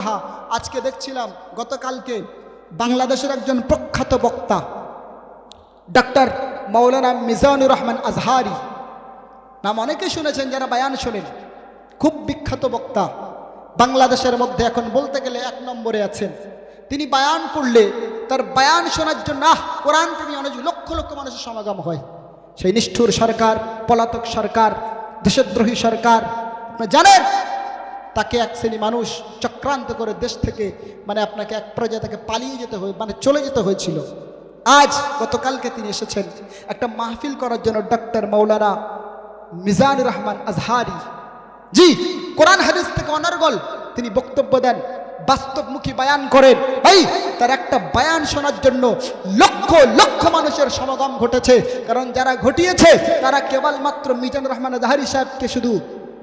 হ্যাঁ আজকে দেখছিলাম গতকালকে বাংলাদেশের একজন প্রখ্যাত বক্তা, ডাক্তার মৌলানা মিজানুর রহমান আজহারি। নাম অনেকে শুনেছেন, যারা বায়ান শোনেন। খুব বিখ্যাত বক্তা। বাংলাদেশের মধ্যে এখন বলতে গেলে এক নম্বরে আছেন। তিনি বায়ান পড়লে তার বায়ান শোনার জন্য, আহ, কোরআন প্রেমী অনেক লক্ষ লক্ষ মানুষের সমাগম হয়। সেই নিষ্ঠুর সরকার, পলাতক সরকার, দেশদ্রোহী সরকার জানেন তাকে এক শ্রেণি মানুষ চক্রান্ত করে দেশ থেকে মানে আপনাকে এক পর্যায়ে তাকে পালিয়ে যেতে হয়ে মানে চলে যেতে হয়েছিল। আজ গতকালকে তিনি এসেছেন একটা মাহফিল করার জন্য ডক্টর মৌলানা মিজানুর রহমান আজহারি। জি, কোরআন হাদিস থেকে অনর্গল তিনি বক্তব্য দেন, বাস্তবমুখী বায়ান করেন। এই তার একটা বায়ান শোনার জন্য লক্ষ লক্ষ মানুষের সমাগম ঘটেছে। কারণ যারা ঘটিয়েছে, তারা কেবলমাত্র মিজানুর রহমান আজহারি সাহেবকে শুধু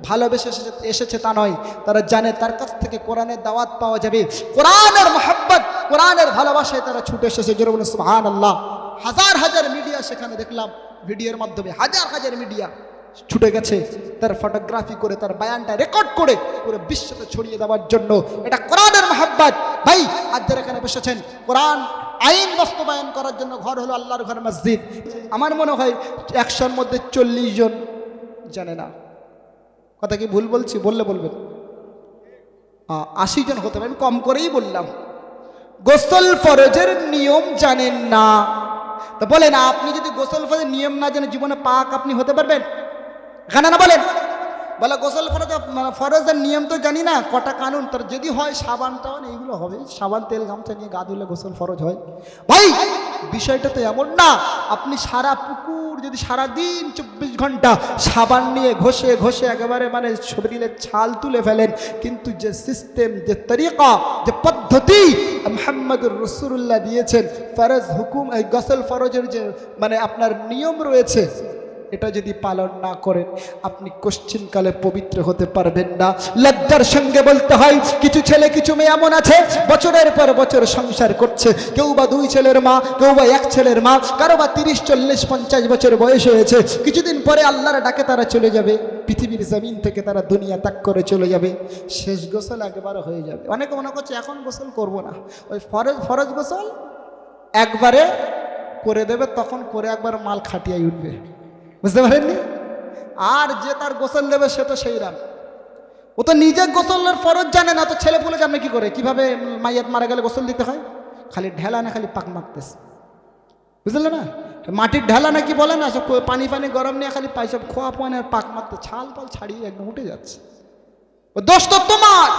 ভালোবেসে এসেছে তা নয়, তারা জানে তার কাছ থেকে কোরআনের দাওয়াত পাওয়া যাবে। কোরআনের মোহাব্বত, কোরআনের ভালোবাসায় তারা ছুটে এসেছে। জোরে বলে সুবহান আল্লাহ হাজার হাজার মিডিয়া সেখানে দেখলাম, ভিডিওর মাধ্যমে হাজার হাজার মিডিয়া ছুটে গেছে। তার ফটোগ্রাফি করে, তার বায়ানটা রেকর্ড করে, পুরো বিশ্বতে ছড়িয়ে দেওয়ার জন্য এটা কোরআনের মোহাব্বত। ভাই আজ যারা এখানে বসেছেন, কোরআন আইন বাস্তবায়ন করার জন্য ঘর হলো আল্লাহর ঘর, মসজিদ। আমার মনে হয় একশোর মধ্যে চল্লিশ জন জানে না। কথা কি ভুল বলছি? বললে বলবেন। আশি জন হতে পারেন, কম করেই বললাম। গোসল ফরজের নিয়ম জানেন না। তা বলেন, আপনি যদি গোসল ফরজের নিয়ম না জানেন জীবনে পাক আপনি হতে পারবেন? এখানে না বলেন। বলে, গোসল ফরজ মানে ফরজের নিয়ম তো জানি না, কটা কানুন, তার যদি হয় সাবান, টাবান, এইগুলো হবে। সাবান, তেল, গামছা নিয়ে গা ধুলে গোসল ফরজ হয়। ভাই, বিষয়টা তো এমন না, আপনি সারা পুকুর, যদি সারা দিন চব্বিশ ঘণ্টা সাবান নিয়ে ঘষে ঘষে একেবারে মানে শরীরের ছাল তুলে ফেলেন, কিন্তু যে সিস্টেম যে তরিকা, যে পদ্ধতি মোহাম্মদুর রসুল্লাহ দিয়েছেন, ফরজ হুকুম, এই গসল ফরজের যে মানে আপনার নিয়ম রয়েছে এটা যদি পালন না করেন, আপনি কোশ্চিনকালে পবিত্র হতে পারবেন না। লজ্জার সঙ্গে বলতে হয়, কিছু ছেলে, কিছু মেয়ে এমন আছে, বছরের পর বছর সংসার করছে। কেউ বা দুই ছেলের মা, কেউ বা এক ছেলের মা, কারও বা তিরিশ, চল্লিশ, পঞ্চাশ বছর বয়স হয়েছে। কিছুদিন পরে আল্লাহর ডাকে তারা চলে যাবে, পৃথিবীর জমিন থেকে তারা দুনিয়া ত্যাগ করে চলে যাবে। শেষ গোসল একবার হয়ে যাবে। অনেকে মনে করছে, এখন গোসল করব না। ওই ফরজ ফরজ গোসল একবারে করে দেবে, তখন করে একবার মাল খাটিয়াই উঠবে। বুঝতে পারেননি? আর যে তার গোসল দেবে সে তো সেই রাম। ও তো নিজে গোসলের ফরজ জানে না, তো ছেলে পুলে জানে কি করে? কীভাবে মাইয়াত মারা গেলে গোসল দিতে হয়? খালি ঢেলা না, খালি পাক মারতেছে। বুঝলে না? মাটির ঢেলা নাকি বলে না সব পানি পানি গরম নিয়ে খালি সব খোয়া আর পাক মারতে ছাল পাল ছাড়িয়ে একদম উঠে যাচ্ছে। ও দোষ তো তোমার!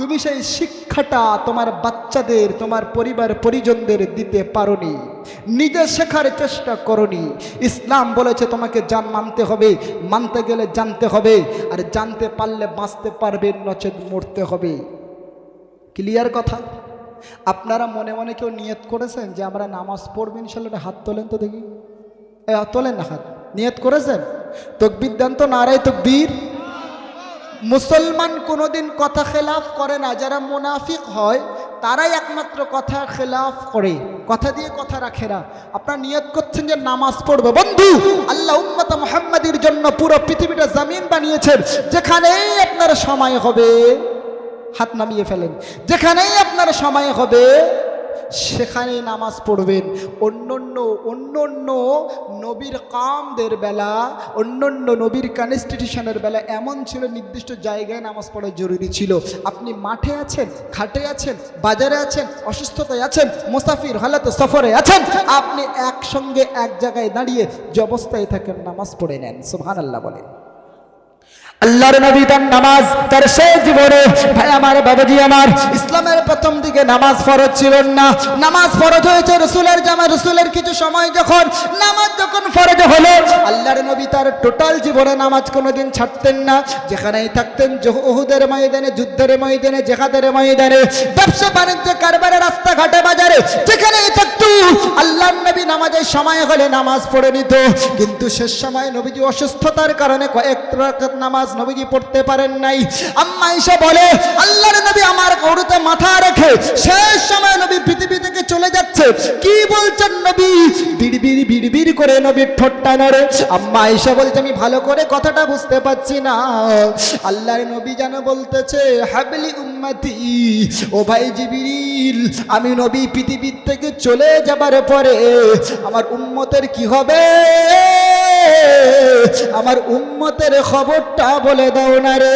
তুমি সেই শিক্ষাটা তোমার বাচ্চাদের, তোমার পরিবার পরিজনদের দিতে পারোনি। নিজে শেখার চেষ্টা করনি। ইসলাম বলেছে তোমাকে জান মানতে হবে, মানতে গেলে জানতে হবে, আর জানতে পারলে বাঁচতে পারবে, নচেত মরতে হবে। ক্লিয়ার কথা? আপনারা মনে মনে কেউ নিয়ত করেছেন যে আমরা নামাজ পড়ব ইনশাল্লাহ হাত তোলেন তো দেখি? তোলেন না হাত। নিয়ত করেছেন? তকবির দেন তো নারায় তকবীর। মুসলমান কোনোদিন কথা খেলাফ করে না। যারা মুনাফিক হয়, তারাই একমাত্র কথা খেলাফ করে। কথা দিয়ে কথা রাখে না। আপনারা নিয়ত করছেন যে নামাজ পড়বে। বন্ধু, আল্লাহ উম্মত মোহাম্মদের জন্য পুরো পৃথিবীটা জামিন বানিয়েছেন। যেখানেই আপনার সময় হবে, হাত নামিয়ে ফেলেন। যেখানেই আপনার সময় হবে সেখানেই নামাজ পড়বেন। অন্য অন্য অন্য অন্য নবীর কামদের বেলা অন্য অন্য নবীর কনস্টিটিউশনের বেলা এমন ছিল নির্দিষ্ট জায়গায় নামাজ পড়া জরুরি ছিল। আপনি মাঠে আছেন, ঘাটে আছেন, বাজারে আছেন, অসুস্থতায় আছেন, মুসাফির হালাতে সফরে আছেন, আপনি একসঙ্গে এক জায়গায় দাঁড়িয়ে যে অবস্থায় থাকেন, নামাজ পড়ে নেন। সুবহান আল্লাহ বলেন আল্লাহর নবী তার নামাজ, তার শেষ জীবনে, ভাই আমার বাবাজি আমার, ইসলামের প্রথম দিকে নামাজ ফরজ ছিল না। নামাজ ফরজ হয়েছে রসুলের জামা রসুলের কিছু সময় যখন নামাজ যখন ফরজ হলো, আল্লাহর নবী তার টোটাল জীবনে নামাজ কোনোদিন ছাড়তেন না। যেখানেই থাকতেন ওহুদের ময়দানে, যুদ্ধের ময়দানে, জেহাদের ময়দানে, ব্যবসা বাণিজ্য কারবারে রাস্তাঘাটে, বাজারে, যেখানেই থাকতো, আল্লাহর নবী নামাজের সময় হলে নামাজ পড়ে নিত। কিন্তু শেষ সময় নবীজি অসুস্থতার কারণে কয়েক রাকাত নামাজ নবীজি পড়তে পারেন নাই। আম্মা ঈশা বলে, আল্লাহর নবী আমার গরুতে মাথা রেখে শেষ সময় নবী পৃথিবী থেকে চলে যাচ্ছে। কি বলছেন নবী? বিড় বিড় বিড় বিড় করে নবীর ঠোঁটটা নড়ে। আম্মা আয়েশা বলছে, আমি ভালো করে কথাটা বুঝতে পারছি না। আল্লাহর নবী যেন বলতেছে, হাবলি উম্মতি, ও ভাই জিবিরিল, আমি নবী পৃথিবীর থেকে চলে যাবার পরে আমার উম্মতের কি হবে? আমার উম্মতের খবরটা বলে দাও না রে।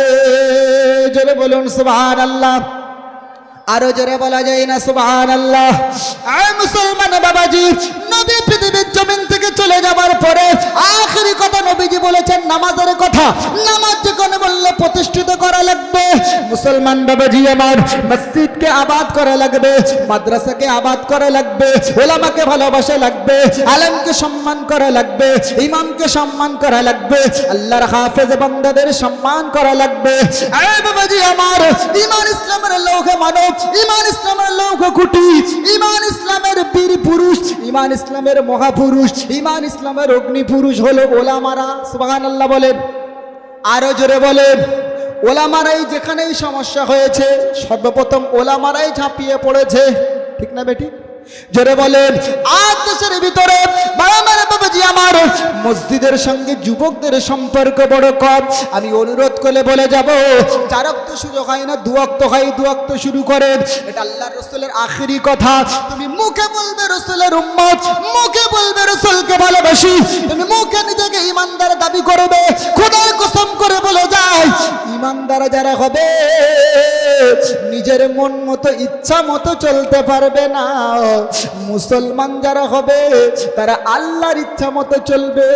জোরে বলুন সুবহান আল্লাহ আরও জোরে বলা যায় না সুবহান আল্লাহ মুসলমান বাবাজি নবী পৃথিবীর জমিন থেকে চলে যাবার পরে আখেরি কথা নবীজি বলেছেন, নামাজের কথা। নামাজ যেখানে বললে প্রতিষ্ঠিত করা লাগবে। মুসলমান বাবাজি আমার, মসজিদকে আবাদ করা লাগবে, মাদ্রাসাকে আবাদ করা লাগবে, ওলামাকে ভালোবাসা লাগবে, আলেমকে সম্মান করা লাগবে, ইমামকে সম্মান করা লাগবে, আল্লাহর হাফেজ বান্দাদের সম্মান করা লাগবে। বাবাজি আমার ইমান ইসলামের লৌহে মানব ইমান ইসলামের লৌহ কুটি। ইমান ইসলামের বীর পুরুষ। ইমান ইসলামের মহাপুরুষ। ইমান ইসলামের অগ্নি পুরুষ হলো ওলামারা। সুবহানাল্লাহ বলেন। আরও জোরে বলেন। ওলামারাই যেখানেই সমস্যা হয়েছে, সর্বপ্রথম ওলামারাই ঝাঁপিয়ে পড়েছে। ঠিক না বেটি? জোরে বলেন, আজ দেশের ভিতরে বাবাজি আমার মসজিদের সঙ্গে যুবকদের সম্পর্ক বড় কম। আমি অনুরোধ করে বলে যাব চারক্ত সুযোগ হয় না দুয়াক্ত হয় দুয়াক্ত শুরু করেন এটা আল্লাহ রসুলের আখেরি কথা। তুমি মুখে বলবে রসুলের উম্মত, মুখে বলবে রসুলকে ভালোবাসি। তুমি মুখে নিজেকে ইমানদার দাবি করবে, খোদার কসম করে বলে যায় ইমানদার যারা হবে। নিজের মন মতো, ইচ্ছা মতো চলতে পারবে না। মুসলমান যারা হবে, তারা আল্লাহর ইচ্ছা মতো চলবে,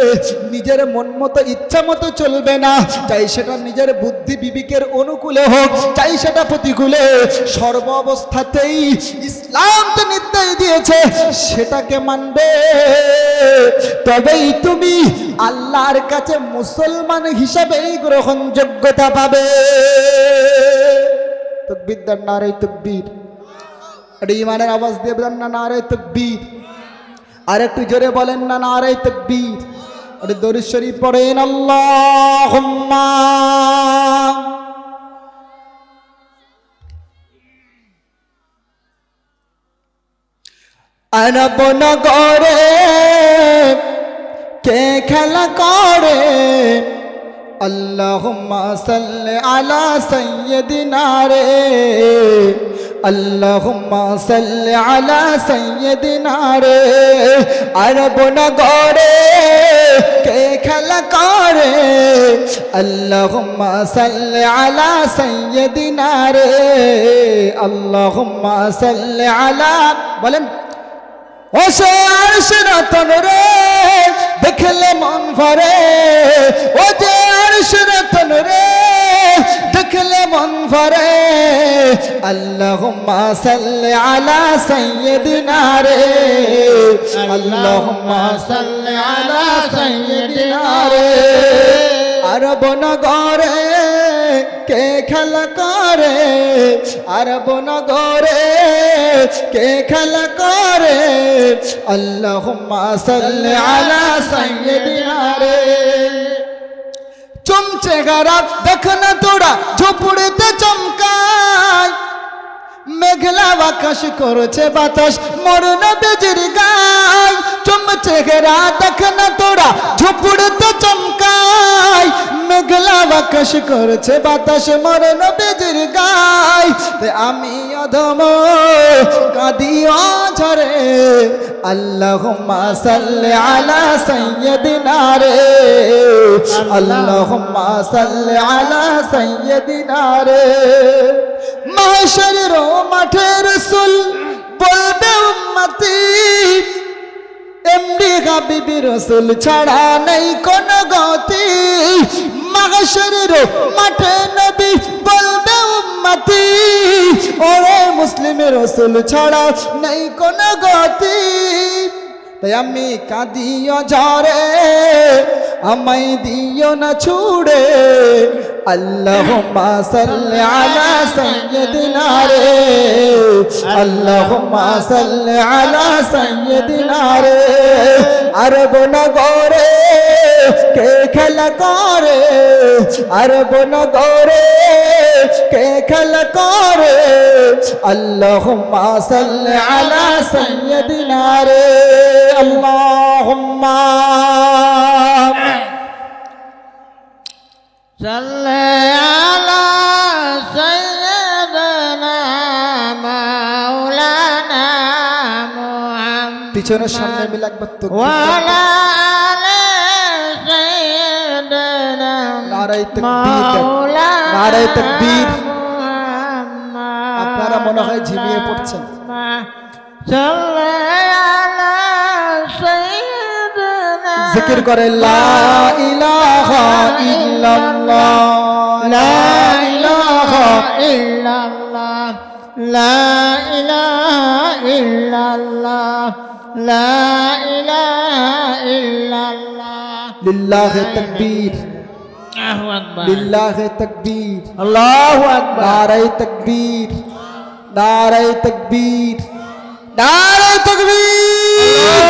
নিজের মন মতো, ইচ্ছা মতো চলবে না। চাই সেটা নিজের বুদ্ধি বিবেকের অনুকূলে হোক, চাই সেটা প্রতিকূলে। সর্ব অবস্থাতেই ইসলাম তো নির্দেশ দিয়েছে, সেটাকে মানবে। তবেই তুমি আল্লাহর কাছে মুসলমান হিসাবেই গ্রহণযোগ্যতা পাবে। তকবির দার নারে তকবীর। এটা ইমানের আওয়াজ দিয়ে বলেন না নারে তকবীর। আর একটু জোরে বলেন না নারে তকবীর। ওটা দরুদ শরীফ পড়েন, আল্লাহুম্মা। আরব নগরে কে খেলা করে? আল্লাহুম্মা সাল্লি আলা সাইয়্যিদিনা রে। আল্লাহুম্মা সাল্লি আলা সাইয়্যিদিনা রে। আরব নগরে কে খেলা করে? আল্লাহুম্মা সাল্লি আলা সাইয়্যিদিনা রে। আল্লাহুম্মা সাল্লি আলা, বলেন। ও সে আরশ রতন রে, দেখলে মন ভরে। ও যে আরশ রতন রে, দেখলে মন ভরে। আল্লাহুম্মা সাল্লি আলা সাইয়্যিদিনা রে। আল্লাহুম্মা সাল্লি আলা সাইয়্যিদিনা রে। আরব নগরে কে খেলা করে? আরব নগরে কে খেলা করে? আল্লাহ আলা সাইয়্যিদিনা রে। চমচে গারা দেখ না তোরা, ঝোপড়িতে চমকায়। মেঘলা আকাশ করেছে বাতাস। মরণ বেজির গায় চমচে গেরা দেখ না তোরা ঝুপুড়তে চমকায় মেঘলা আকাশ করেছে বাতাস মরণ বেজির তে আমি অধম, কাঁদি ঝরে আল্লাহুম্মা সাল্লি আলা সাইয়্যিদিনা রে। আল্লাহুম্মা সাল্লি আলা সাইয়্যিদিনা রে। মাহশরের মাঠে রসুল বলবে, উম্মতি, এমডি হাবিবি রসুল ছাড়া নেই কোন গতি। মাহশরের মাঠে নবী বলবে, উম্মতি, ওরে মুসলিমের রসুল ছাড়া নেই কোন গতি। তাই আমি কাঁদিও ঝরে আমায় দিও না ছুড়ে। আল্লাহুম্মা সাল্লি আলা সাইয়্যিদিনা রে, আল্লাহুম্মা সাল্লি আলা সাইয়্যিদিনা রে। আরব নগরে কে খেলা করে, আরব নগরে কে খেলা করে। আল্লাহুম্মা সাল্লি আলা সাইয়্যিদিনা রে আল্লাহুম্মা صل على سيدنا مولانا محمد পিছনের সামনে মিলে একবার তো وعلى آل سيدنا নারায়ে তাকবীর দেন। مولانا নারায়ে তাকবীর। আপনারা মনে হয় ঝিমিয়ে পড়ছেন। জিকির করে লা ইলাহা ইল্লাল্লাহ লা লা লা আল্লাহু আকবার। লিল্লাহ তাকবীর। নারায়ে তাকবীর। নারায়ে তাকবীর!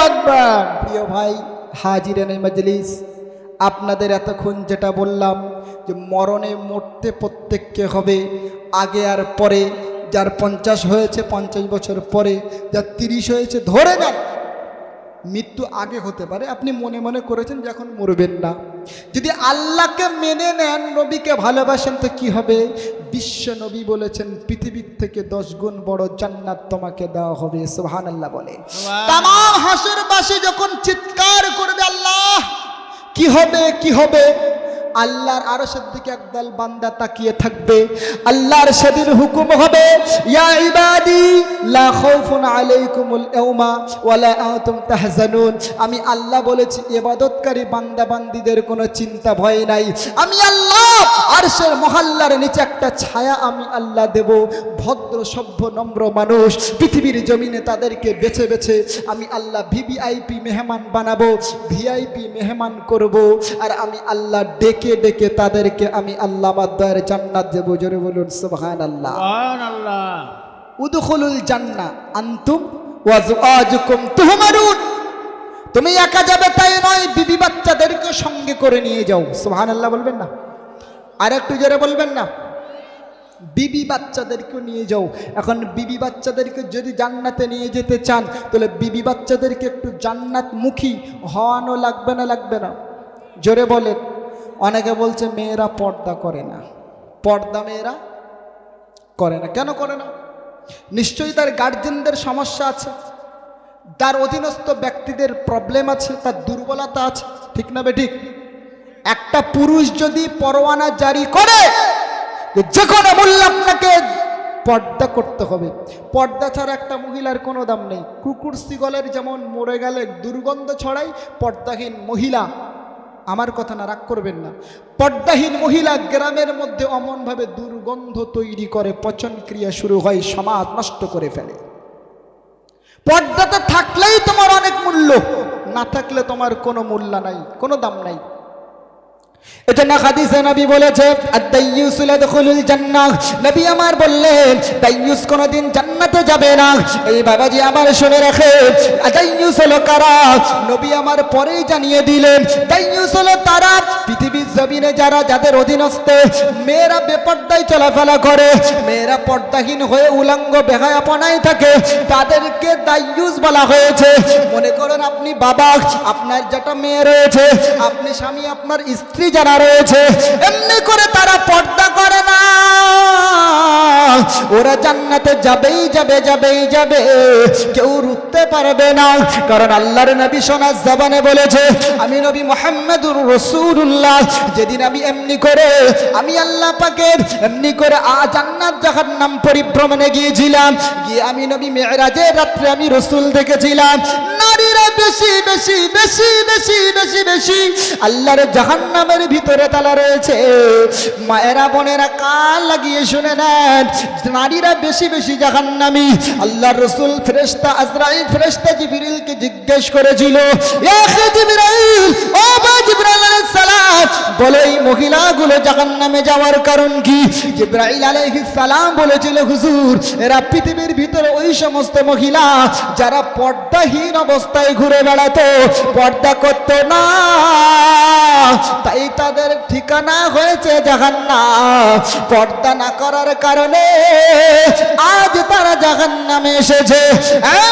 akbar প্রিয় ভাই হাজিরানে মজলিস। আপনাদের এতক্ষণ যেটা বললাম যে মরণে মরতে প্রত্যেককে হবে আগে আর পরে। যার পঞ্চাশ হয়েছে পঞ্চাশ বছর পরে। যার তিরিশ হয়েছে ধরে নেন। মৃত্যু আগে হতে পারে। আপনি মনে মনে করেছেন যে এখন মরবেন না। যদি আল্লাহকে মেনে নেন নবীকে ভালোবাসেন তো কি হবে? বিশ্ব নবী বলেছেন পৃথিবীর থেকে দশ গুণ বড় জান্নাত তোমাকে দেওয়া হবে সোহান আল্লাহ। বলে তাম বাসে যখন চিৎকার করবে আল্লাহ কি হবে কি হবে? আল্লাহর আরশের দিকে একদল বান্দা তাকিয়ে থাকবে। আল্লাহর সেদিন হুকুম হবে তাহজানুন। আমি আল্লাহ বলেছি, ইবাদতকারী বান্দা বান্দীদের কোনো চিন্তা ভয় নাই। আমি আল্লাহ আরশের মহল্লার নিচে একটা ছায়া আমি আল্লাহ দেব। ভদ্র, সভ্য, নম্র মানুষ, পৃথিবীর জমিনে তাদেরকে বেছে বেছে আমি আল্লাহ ভিভিআইপি মেহমান বানাবো, ভিআইপি মেহমান করব। আর আমি আল্লাহ ডেকে ডেকে ডেকে তাদেরকে আমি আল্লাহ আমার দয়ের জান্নাত দেবো। জোরে বলুন সুবহান আল্লাহ উদখুলুল জান্না আনতুম ওয়াজওয়াজুকুম তুহমারুন। তুমি একা যাবে তাই নয় বিবি বাচ্চাদেরকে সঙ্গে করে নিয়ে যাও। সুবহানাল্লাহ বলবেন না? আর একটু জোরে বলবেন না? বিবি বাচ্চাদেরকে নিয়ে যাও। এখন বিবি বাচ্চাদেরকে যদি জান্নাতে নিয়ে যেতে চান তাহলে বিবি বাচ্চাদেরকে একটু জান্নাত মুখী হওয়ানো লাগবে না লাগবে না? জোরে বলেন। অনেকে বলছে মেয়েরা পর্দা করে না। পর্দা মেয়েরা করে না। কেন করে না? নিশ্চয়ই তার গার্জেনদের সমস্যা আছে। তার অধীনস্থ ব্যক্তিদের প্রবলেম আছে। তার দুর্বলতা আছে। ঠিক না বে ঠিক? একটা পুরুষ যদি পরোয়ানা জারি করে, যে কোনো মূল্য আপনাকে পর্দা করতে হবে। পর্দা ছাড়া একটা মহিলার কোনো দাম নেই। কুকুর, সিগলের যেমন মরে গেলে দুর্গন্ধ ছড়াই পর্দাহীন মহিলা আমার কথা না রাগ করবেন না। পর্দাহীন মহিলা গ্রামের মধ্যে অমনভাবে দুর্গন্ধ তৈরি করে, পচন ক্রিয়া শুরু হয়, সমাজ নষ্ট করে ফেলে। পর্দাতে থাকলেই তোমার অনেক মূল্য, না থাকলে তোমার কোনো মূল্য নাই, কোনো দাম নাই। যারা, যাদের অধীনস্থ মেয়েরা বেপর্দায় করে, মেয়েরা পর্দাহীন হয়ে উলঙ্গ বেহায়াপনায় থাকে, তাদেরকে দাইয়ুস বলা হয়েছে। মনে করেন আপনি বাবা, আপনার যেটা মেয়ে রয়েছে, আপনি স্বামী, আপনার স্ত্রী যারা রয়েছে, এমনি করে তারা পর্দা করে না। ওরা জান্নাতে যাবেই, যাবে যাবেই, যাবে। কেউ রুখতে পারবে না। কারণ আল্লাহর নবী সোনার জবানে বলেছে, আমি নবী মোহাম্মদুর রসুল্লাহ যেদিন আমি এমনি করে, আমি আল্লাহ পাকের এমনি করে আ জান্নাত জাহান্নাম পরিভ্রমণে গিয়েছিলাম। গিয়ে আমি নবী মেয়েরাজের রাত্রে আমি রসুল দেখেছিলাম। নারীরা বেশি বেশি বেশি বেশি বেশি বেশি। আল্লাহর জাহান্নামের ভিতরে তালা রয়েছে। মায়েরা, বোনেরা, কান লাগিয়ে শুনে নেন, নারীরা বেশি বেশি জাহান্নামি। আল্লাহর রসুল ফেরেশতা আজরাইল, ফেরেশতা জিবরিলকে জিজ্ঞেস করেছিল বলে এই মহিলাগুলো যাওয়ার কারণ কি? বলেছিল, হুজুর, এরা পৃথিবীর ভিতরে ওই সমস্ত মহিলা যারা পর্দাহীন অবস্থায় ঘুরে বেড়াতো, পর্দা করতো না। তাই তাদের ঠিকানা হয়েছে জাহান্নাম। পর্দা না করার কারণে আজ তারা নামে এসেছে।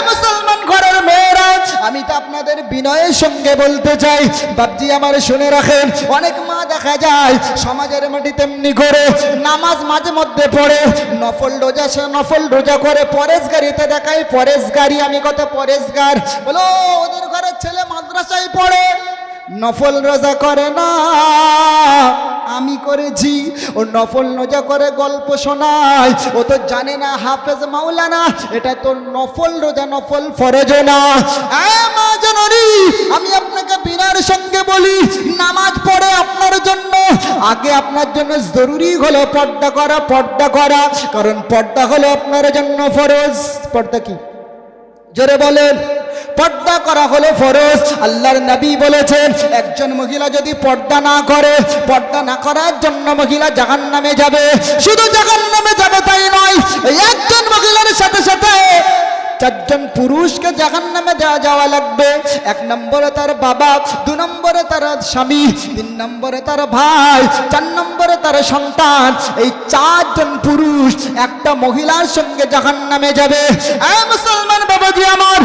মুসলমান ঘরের মেয়েরা, আমি তো আপনাদের বিনয়ের সঙ্গে বলতে চাই। বাপজি আমার শুনে রাখেন, অনেক মা দেখা যায়, সমাজের মাটি তেমনি করে নামাজ মাঝে মধ্যে পড়ে, নফল রোজা সে নফল রোজা করে পরেশ পরেশগারিতে দেখায়, পরেশগারি, আমি কত পরেশ পরেশগার। বলো, ওদের ঘরের ছেলে মাদ্রাসায় পড়ে। নফল রোজা করে না, আমি করেছি। ও নফল রোজা করে গল্প শোনায়। ও তো জানে না হাফেজ মাওলানা, এটা তো নফল রোজা, নফল ফরজ না। আমি আপনাকে বিনার সঙ্গে বলি, নামাজ পড়ে আপনার জন্য, আগে আপনার জন্য জরুরি হলো পর্দা করা পর্দা করা, কারণ পর্দা হলো আপনার জন্য ফরজ। পর্দা কি? জোরে বলেন। পর্দা করা হলো ফরজ। আল্লাহর নবী বলেছেন, একজন মহিলা যদি পর্দা না করে, পর্দা না করার জন্য মহিলা জাহান নামে যাবে। শুধু জাহান নামে যাবে তাই নয়, একজন মহিলার সাথে সাথে চারজন পুরুষকে জাহান নামে দেওয়া যাওয়া লাগবে। এক নম্বরে তার বাবা, দু নম্বরে তার স্বামী, তিন নম্বরে তার ভাই, চার নম্বরে তার সন্তান। এই চারজন পুরুষ একটা মহিলার সঙ্গে জাহান নামে যাবে মুসলমান বাবাজি আমার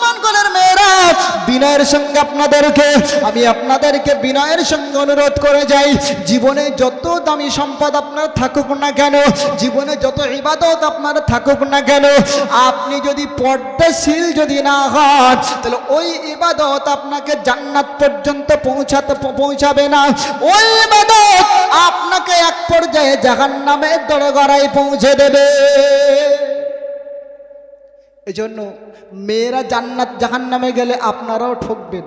মুসলমান কোলের মেয়েরা, বিনয়ের সঙ্গে আপনাদেরকে, আমি আপনাদেরকে বিনয়ের সঙ্গে অনুরোধ করে যাই, জীবনে যত দামি সম্পদ আপনার থাকুক না কেন, জীবনে যত ইবাদত আপনার থাকুক না কেন, আপনি যদি পর্দাশীল যদি না হন, তাহলে ওই ইবাদত আপনাকে জান্নাত পর্যন্ত পৌঁছাতে, পৌঁছাবে না। ওই ইবাদত আপনাকে এক পর্যায়ে জাহান্নামের দরগড়ায় পৌঁছে দেবে। এজন্য মেয়েরা জান্নাত জাহান নামে গেলে আপনারাও ঠকবেন।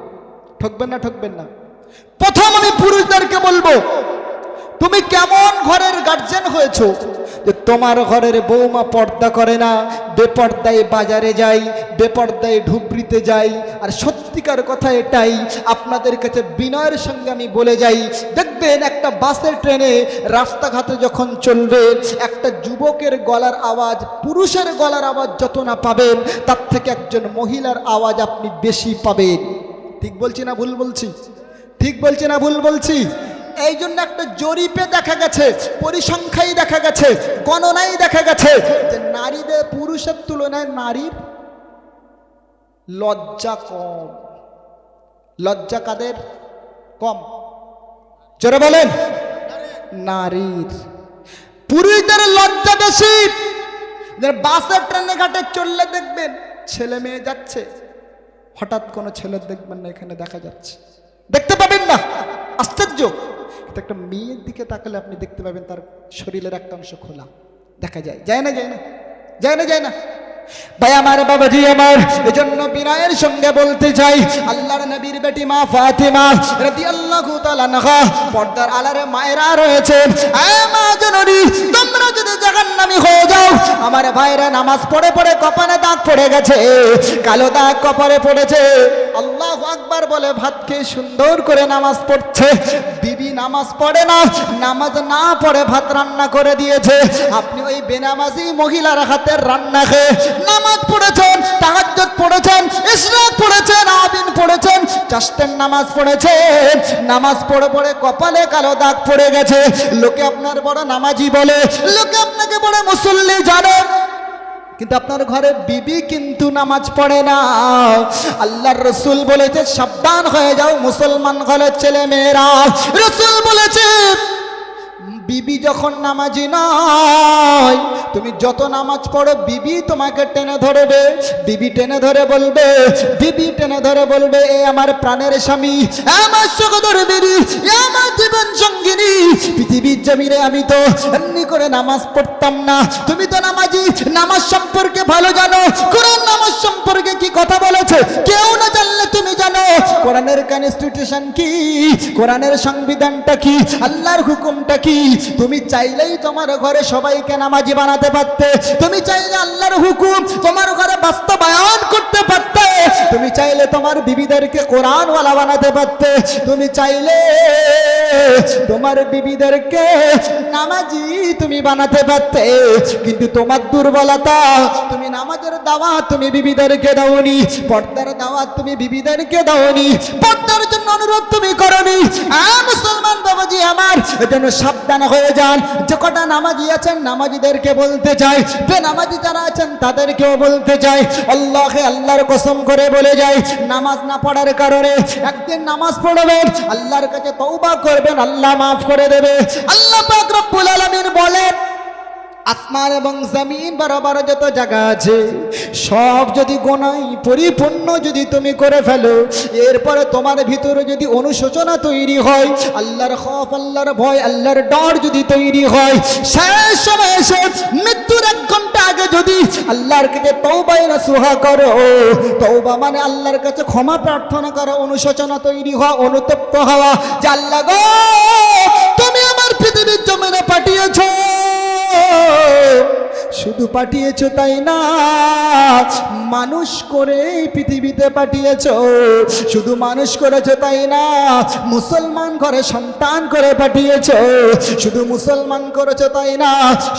ঠকবেন না ঠকবেন না। প্রথম আমি পুরুষদেরকে বলব তুমি কেমন ঘরের গার্জেন হয়েছো? যে তোমার ঘরের বৌমা পর্দা করে না, বেপর্দায় বাজারে যাই বেপর্দায় ঢুবরিতে যাই আর সত্যিকার কথা এটাই, আপনাদের কাছে বিনয়ের সঙ্গে আমি বলে যাই, দেখবেন একটা বাসের ট্রেনে রাস্তাঘাটে যখন চলবে, একটা যুবকের গলার আওয়াজ, পুরুষের গলার আওয়াজ যত না পাবেন, তার থেকে একজন মহিলার আওয়াজ আপনি বেশি পাবেন। ঠিক বলছি না ভুল বলছি? ঠিক বলছি না ভুল বলছি? এই জন্য একটা জরিপে দেখা গেছে, পরিসংখ্যাই দেখা গেছে, গণনাই দেখা গেছে যে নারীদের, পুরুষের তুলনায় নারীর লজ্জা কম। লজ্জা কাদের? কম। জোরে বলেন। নারীর। পুরুষদের লজ্জা বেশি। বাসে, ট্রেনে, ঘাটে চললে দেখবেন ছেলে মেয়ে যাচ্ছে, হঠাৎ কোনো ছেলে দেখবেন না, এখানে দেখা যাচ্ছে। দেখতে পাবেন না। আশ্চর্য। কিন্তু একটা মেয়ের দিকে তাকালে আপনি দেখতে পাবেন তার শরীরের একটা অংশ খোলা। দেখা যায়। যায় না যায় না। যায় না যায় না। ভাই, আমার বাবাজি আমার, এজন্য বিনয়ের সঙ্গে বলতে চাই, আল্লাহর নবীর বেটি মা ফাতিমা রাদিয়াল্লাহু তাআলা পর্দার আলারে মায়েরা রয়েছেন এ মা জননী, তোমরা যদি জাহান্নামী হয়ে যাও, আমার ভাইরা নামাজ পড়ে পড়ে কপালে দাগ পড়ে গেছে, কালো দাগ কপালে পড়েছে। আল্লাহ আকবার বলে, ভাত খেয়ে সুন্দর করে নামাজ পড়ছে। বিবি নামাজ পড়ে না, নামাজ না পড়ে ভাত রান্না করে দিয়েছে। আপনি ওই বেনামাজি মহিলার হাতের রান্না খেয়ে নামাজ পড়েছেন, তাহাজ্জুদ পড়েছেন ইসরাত পড়েছেন, আবিন পড়েছেন চাষতের নামাজ পড়েছেন। নামাজ পড়ে পড়ে কপালে কালো দাগ পড়ে গেছে। লোকে আপনার বড় নামাজি বলে, লোকে আপনাকে বড় মুসল্লি জানে। কিন্তু আপনার ঘরে বিবি কিন্তু নামাজ পড়ে না। আল্লাহর রসুল বলেছে, সাবধান হয়ে যাও মুসলমান ঘরের ছেলে মেয়েরা রসুল বলেছে, বিবি যখন নামাজি নয় তুমি যত নামাজ পড়ো, বিবি তোমাকে টেনে ধরবে। বিবি টেনে ধরে বলবে, বিবি টেনে ধরে বলবে, এ আমার প্রাণের স্বামী আমার সহদর বিবি আমার জীবন সঙ্গিনী। পৃথিবীর জমিনে আমি তো এমনি করে নামাজ পড়তাম না। তুমি তো নামাজি, নামাজ সম্পর্কে ভালো জানো। কোরআন নামাজ সম্পর্কে কি কথা বলেছে? কেউ না জানলে তুমি জানো। কোরআনের কনস্টিটিউশন কি? কোরআনের সংবিধানটা কি? আল্লাহর হুকুমটা কি? তুমি চাইলেই তোমার ঘরে সবাইকে নামাজি বানাতে পারতে। তুমি চাইলে আল্লাহর হুকুম তোমার ঘরে বাস্তবায়ন করতে পারতে। তুমি চাইলে তোমার বিবিদেরকে কোরআনওয়ালা বানাতে পারতে। তুমি চাইলে তোমার বিবিদেরকে নামাজি তুমি বানাতে পারতে। কিন্তু তোমার দুর্বলতা, তুমি নামাজের দাওয়াত তুমি বিবিদেরকে দাওনি, পর্দার দাওয়াত তুমি বিবিদেরকে দাওনি। পর্দার জন্য অনুরোধ তুমি করনি। মুসলমান বাবাজি আমার, এজন্য সাবধান হয়ে যান। যে কটা নামাজি আছেন, নামাজিদেরকে বলতে চাই যে নামাজি যারা আছেন তাদেরকেও বলতে চাই আল্লাহকে আল্লাহর কসম করে বলে যাই নামাজ না পড়ার কারণে একদিন নামাজ পড়বেন, আল্লাহর কাছে তৌবা করবেন, আল্লাহ মাফ করে দেবে। আল্লাহ পাক রব্বুল আলামিন বলেন আসমান এবং জমিন বরাবর যত জায়গা আছে, সব যদি গোনাই পরিপূর্ণ যদি তুমি করে ফেলো, এরপরে তোমার ভিতরে যদি অনুশোচনা তৈরি হয়, আল্লাহর খফ, আল্লাহর ভয়, আল্লাহর ডর যদি তৈরি হয়, শেষ সময় এসে মৃত্যুর এক ঘণ্টা আগে যদি আল্লাহর কাছে তৌবাই সুহা করো তৌবা মানে আল্লাহর কাছে ক্ষমা প্রার্থনা করো, অনুশোচনা তৈরি হওয়া, অনুতপ্ত হওয়া, যে আল্লাহ গো, তুমি আমার পৃথিবীর জমিনে পাঠিয়েছো। শুধু পাঠিয়েছো তাই না? মানুষ করে পৃথিবীতে পাঠিয়েছো। শুধু মানুষ করেছ তাই না? মুসলমান ঘরে সন্তান করে পাঠিয়েছ। শুধু মুসলমান করেছ তাই না?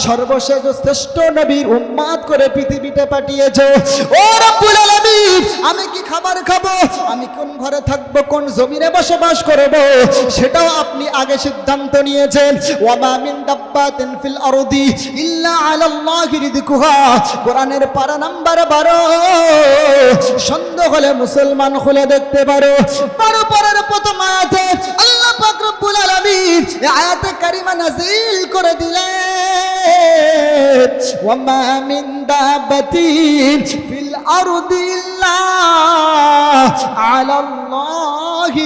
সর্বশেষ শ্রেষ্ঠ নবীর উম্মাদ করে পৃথিবীতে পাঠিয়েছো। ও রব্বুল আলামিন, আমি কি খাবার খাব আমি কোন ঘরে থাকব, কোন জমিনে বসবাস করব, সেটাও আপনি আগে সিদ্ধান্ত নিয়েছেন। ওয়ামা মিন দাব্বাতিন ফিল আরদি ইল্লা আলাল্লাহি রিযকুহা কোরআনের পারা নাম্বার 12 সন্দেহ হলে মুসলমান খুলে দেখতে পারো। বারো পরের প্রথম আয়াতে আল্লাহ পাক রব্বুল আলামিন আয়াতে কারিমা করে দিলেন। মিন দাব্বাতিন ফিল আরদি ইল্লা আলাল্লাহি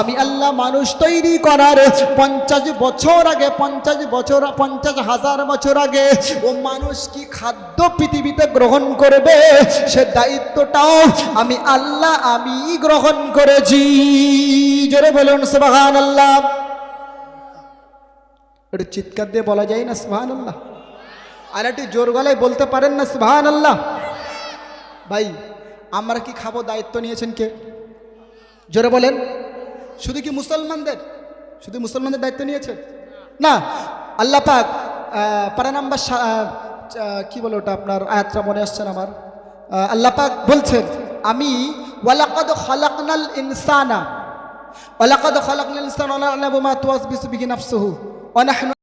আমি আল্লাহ মানুষ তৈরি করার পঞ্চাশ বছর আগে, পঞ্চাশ বছর, পঞ্চাশ হাজার বছর আগে ও মানুষ কি খাদ্য পৃথিবীতে গ্রহণ করবে? সে দায়িত্বটাও আমি আল্লাহ আমি গ্রহণ করেছি। জোরে বলুন সুবহান আল্লাহ একটু চিৎকার দিয়ে বলা যায় না সুবহান আল্লাহ আর একটু জোর গলায় বলতে পারেন না সুবহান আল্লাহ ভাই, আমরা কি খাব, দায়িত্ব নিয়েছেন কে? জোরে বলেন। শুধু কি মুসলমানদের? শুধু মুসলমানদের দায়িত্ব নিয়েছেন? না, আল্লাহ পাক পারা নাম্বার কি বলে ওটা আপনার? আয়াতটা মনে আসছে না আমার। আল্লাহ পাক বলছেন, আমি, ওয়ালাকাদ খালাকনাল ইনসানা। ওয়ালাকাদ খালাকনাল ইনসানা ওয়া না'লামু মা তুওয়াসবিসু বিহি নাফসুহু ওয়া নাহনু